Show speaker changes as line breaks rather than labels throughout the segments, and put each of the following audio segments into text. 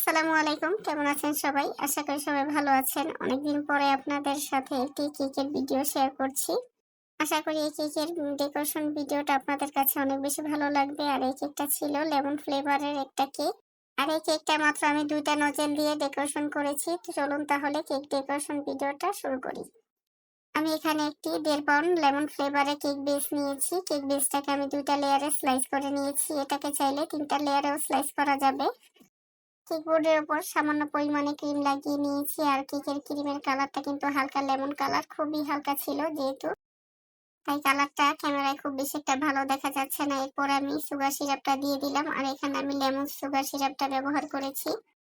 আসসালামু আলাইকুম। কেমন আছেন সবাই? আশা করি সবাই ভালো আছেন। অনেকদিন পরে আপনাদের সাথে একটি কেকের ভিডিও শেয়ার করছি। আশা করি এই কেকের ডেকোরেশন ভিডিওটা আপনাদের কাছে অনেক বেশি ভালো লাগবে। আর এই কেকটা ছিল লেমন ফ্লেভারের একটা কেক। আর এই কেকটা মাত্র আমি দুইটা নজেল দিয়ে ডেকোরেশন করেছি। তো চলুন তাহলে কেক ডেকোরেশন ভিডিওটা শুরু করি। আমি এখানে একটি দেড় পাউন্ড লেমন ফ্লেভারের কেক বেস নিয়েছি। কেক বেসটাকে আমি দুইটা লেয়ারে স্লাইস করে নিয়েছি। এটাকে চাইলে তিনটা লেয়ারেও স্লাইস করা যাবে। কেক বোর্ডের উপর সামান্য পরিমাণে ক্রিম লাগিয়ে নিয়েছি আর কেকের ক্রিমের কালারটা কিন্তু হালকা লেমন কালার খুবই হালকা ছিল যেহেতু। তাই কালারটা ক্যামেরায় খুব বেশি একটা ভালো দেখা যাচ্ছে না। এরপর আমি সুগার সিরাপটা দিয়ে দিলাম আর এখানে আমি লেমন সুগার সিরাপটা ব্যবহার করেছি।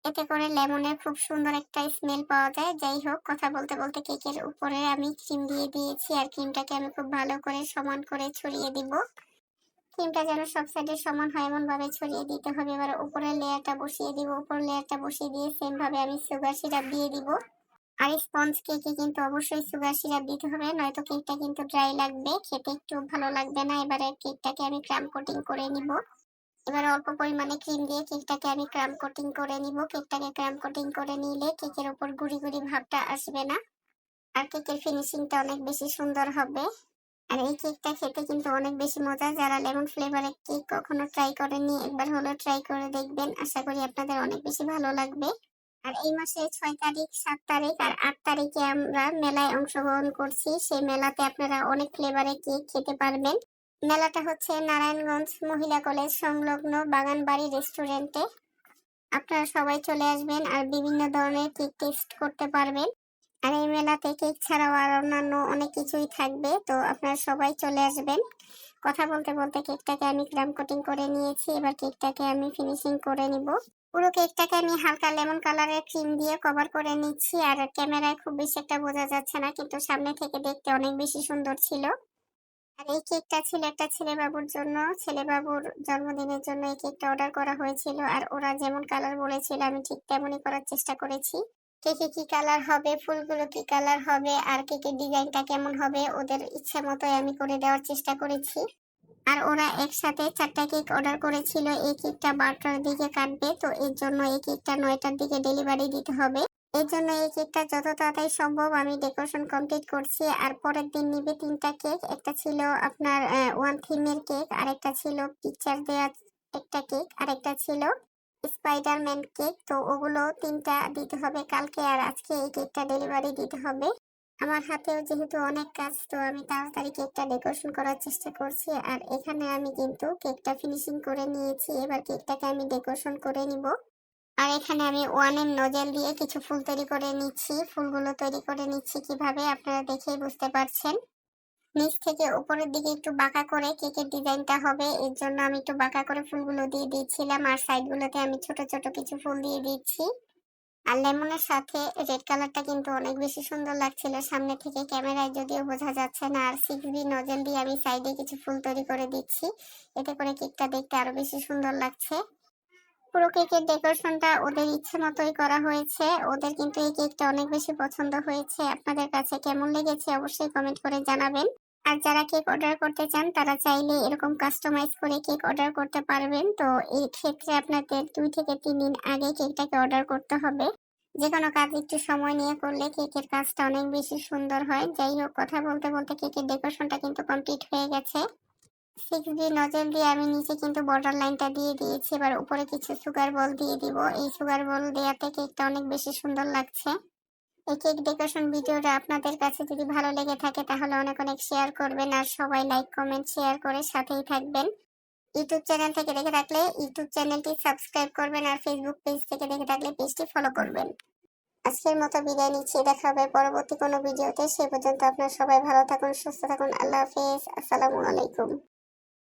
এতে করে লেমনের খুব সুন্দর একটা স্মেল পাওয়া যায়। যাই হোক, কথা বলতে বলতে কেকের উপরে আমি ক্রিম দিয়ে দিয়েছি আর ক্রিমটাকে আমি খুব ভালো করে সমান করে ছড়িয়ে দিব। ক্রিমটা যেন সব সাইডে সমান হয় এমন ভাবে ছড়িয়ে দিতে হবে। এবার উপরের লেয়ারটা বসিয়ে দিব। উপর লেয়ারটা বসিয়ে দিয়ে সেম ভাবে আমি সুগার সিরাপ দিয়ে দিব। আর স্পঞ্জ কেকে কিন্তু অবশ্যই সুগার সিরাপ দিতে হবে, নয়তো কেকটা কিন্তু ড্রাই লাগবে। খেতে একটু ভালো লাগবে না। এবারে কেকটাকে আমি ক্রাম কোটিং করে নিব। এবার অল্প পরিমাণে ক্রিম দিয়ে কেকটাকে আমি ক্রাম কোটিং করে নিব। কেকটাকে ক্রাম কোটিং করে নিলে কেকের উপর গুড়ি গুড়ি ভাবটা আসবে না। আর কেকের ফিনিশিংটা অনেক বেশি সুন্দর হবে। আর এই কেকটা খেতে কিন্তু অনেক বেশি মজা যারা লেমন ফ্লেভারের কেক কখনো ট্রাই করেননি একবার হলো ট্রাই করে দেখবেন। আশা করি আপনাদের অনেক বেশি ভালো লাগবে। আর এই মাসে ছয় তারিখ, সাত তারিখ আর আট তারিখে আমরা মেলায় অংশগ্রহণ করছি। সেই মেলাতে আপনারা অনেক ফ্লেভারের কেক খেতে পারবেন। মেলাটা হচ্ছে নারায়ণগঞ্জ মহিলা কলেজ সংলগ্ন বাগানবাড়ি রেস্টুরেন্টে। আপনারা সবাই চলে আসবেন আর বিভিন্ন ধরনের কেক টেস্ট করতে পারবেন। আর এই মেলাতে কেক ছাড়াও আর অন্যান্য অনেক কিছুই থাকবে। তো আপনারা সবাই চলে আসবেন। কথা বলতে বলতে কেকটাকে আমি ক্রাম কোটিং করে নিয়েছি। এবার কেকটাকে আমি ফিনিশিং করে নিব। পুরো কেকটাকে আমি হালকা লেমন কালারের ক্রিম দিয়ে কভার করে নিচ্ছি। আর ক্যামেরায় খুব বেশি একটা বোঝা যাচ্ছে না, কিন্তু সামনে থেকে দেখতে অনেক বেশি সুন্দর ছিল। আর এই কেকটা ছিল একটা ছেলে বাবুর জন্য। ছেলে বাবুর জন্মদিনের জন্য এই কেকটা অর্ডার করা হয়েছিল। আর ওরা যেমন কালার বলেছিল, আমি ঠিক তেমনই করার চেষ্টা করেছি। কেকে কি কালার হবে, ফুলগুলো কি কালার হবে, আর কেকের ডিজাইনটা কেমন হবে, ওদের ইচ্ছে মতোই আমি করে দেওয়ার চেষ্টা করেছি। আর ওরা একসাথে চারটা কেক অর্ডার করেছিল, এই কেকটা বারোটার দিকে কাটবে, তো এর জন্য এই কেকটা নয়টার দিকে ডেলিভারি দিতে হবে। এর জন্য এই কেকটা যত তাড়াতাড়ি সম্ভব আমি ডেকোরেশন কমপ্লিট করছি, আর পরের দিন নিবে তিনটা কেক একটা ছিল আপনার ওয়ান থিমের কেক আর একটা ছিল পিকচার দেওয়া একটা কেক আর একটা ছিল স্পাইডারম্যান কেক তো ওগুলো তিনটা দিতে হবে কালকে আর আজকে এই কেকটা ডেলিভারি দিতে হবে। আমার হাতেও যেহেতু অনেক কাজ, তো আমি তাড়াতাড়ি কেকটা ডেকোরেশন করার চেষ্টা করছি আর এখানে আমি কিন্তু কেকটা ফিনিশিং করে নিয়েছি। এবার কেকটাকে আমি ডেকোরেশন করে নিব। আর এখানে আমি ওয়ান এম নজেল দিয়ে কিছু ফুল তৈরি করে নিচ্ছি। ফুলগুলো তৈরি করে নিচ্ছি কীভাবে আপনারা দেখেই বুঝতে পারছেন। নিচ থেকে উপরের দিকে একটু বাঁকা করে কেকের ডিজাইনটা হবে, এর জন্য আমি একটু বাঁকা করে ফুলগুলো দিয়ে দিচ্ছিলাম আর সাইডগুলোতে আমি ছোট ছোট কিছু ফুল দিয়ে দিচ্ছি আর লেমনের সাথে রেড কালারটা কিন্তু অনেক বেশি সুন্দর লাগছিল, সামনে থেকে ক্যামেরায় যদিও বোঝা যাচ্ছে না, আর সিক্স বি নজেল দিয়ে আমি সাইডে কিছু ফুল তৈরি করে দিচ্ছি, এতে করে কেকটা দেখতে আরও বেশি সুন্দর লাগছে। পুরো কেকের ডেকোরেশনটা ওদের ইচ্ছে মতোই করা হয়েছে, ওদের কিন্তু এই কেকটা অনেক বেশি পছন্দ হয়েছে, আপনাদের কাছে কেমন লেগেছে অবশ্যই কমেন্ট করে জানাবেন। আর যারা কেক অর্ডার করতে চান, তারা চাইলে এরকম কাস্টমাইজ করে কেক অর্ডার করতে পারবেন। তো এই ক্ষেত্রে আপনাদের দুই থেকে তিন দিন আগে কেকটাকে অর্ডার করতে হবে। যে কোনো কাজ একটু সময় নিয়ে করলে কেকের কাজটা অনেক বেশি সুন্দর হয়। যাই হোক, কথা বলতে বলতে কেকের ডেকোরেশনটা কিন্তু কমপ্লিট হয়ে গেছে। সিক্স বি নজল দিয়ে আমি নিচে কিন্তু বর্ডার লাইনটা দিয়ে দিয়েছি। এবার উপরে কিছু সুগার বল দিয়ে দিব। এই সুগার বল দেওয়াতে কেকটা অনেক বেশি সুন্দর লাগছে। এই কেক ডেকোরেশন ভিডিওটা আপনাদের কাছে যদি ভালো লেগে থাকে তাহলে অনেক অনেক শেয়ার করবেন আর সবাই লাইক কমেন্ট শেয়ার করে সাথেই থাকবেন। ইউটিউব চ্যানেল থেকে দেখে থাকলে ইউটিউব চ্যানেলটি সাবস্ক্রাইব করবেন আর ফেসবুক পেজ থেকে দেখে থাকলে পেজটি ফলো করবেন। আজকের মতো বিদায় নিচ্ছি, দেখা হবে পরবর্তী কোনো ভিডিওতে। সে পর্যন্ত আপনারা সবাই ভালো থাকুন, সুস্থ থাকুন, আল্লাহ হাফেজ, আসসালামু আলাইকুম।